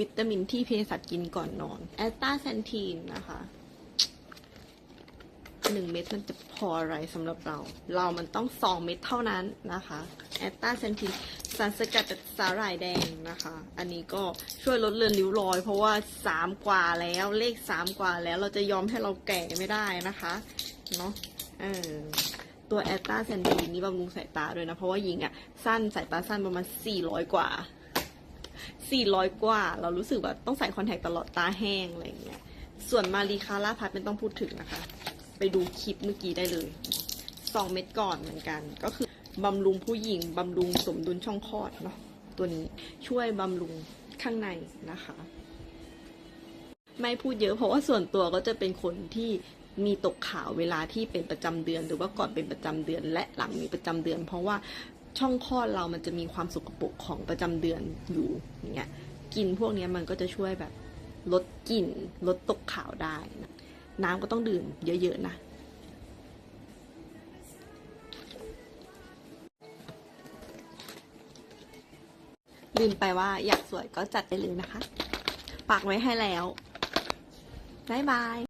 วิตามินที่เภสัชกินก่อนนอน แอสตาแซนทีนนะคะหนึ่งเม็ดมันจะพออะไรสำหรับเรา เรามันต้องสองเม็ดเท่านั้นนะคะ แอสตาแซนทีนสารสกัดจากสาหร่ายแดงนะคะ อันนี้ก็ช่วยลดเลือนริ้วรอย เพราะว่าสามกว่าแล้วเลขสามกว่าแล้วเราจะยอมให้เราแก่ไม่ได้นะคะ เนาะเออตัวแอตตาแซนทีนนี่บำรุงสายตาด้วยนะ เพราะว่าหญิงอะสั้นสายตาสั้นประมาณ400 กว่า 400 กว่า เรารู้สึกแบบต้องใส่คอนแทคตลอดตาแห้งอะไรอย่างเงี้ย ส่วนมารีคาร่าพัดไม่ต้องพูดถึงนะคะ ไปดูคลิปเมื่อกี้ได้เลย2เม็ดก่อนเหมือนกัน ก็คือบำรุงผู้หญิงบำรุงสมดุลช่องคลอดเนาะตัวนี้ช่วยบำรุงข้างในนะคะ ไม่พูดเยอะเพราะว่าส่วนตัวก็จะเป็นคนที่มีตกขาวเวลาที่เป็นประจำเดือน หรือว่าก่อนเป็นประจำเดือน และหลังมีประจำเดือน เพราะว่า ช่องคลอดเรามันจะมีความสกปรกของประจำเดือนอยู่อย่างเงี้ยกินพวกเนี้ยมันก็จะช่วยแบบลดกลิ่นลดตกขาวได้นะน้ำก็ต้องดื่มเยอะๆนะลืมไปว่าอยากสวยก็จัดได้เลยนะคะปักไว้ให้แล้ว บ๊ายบาย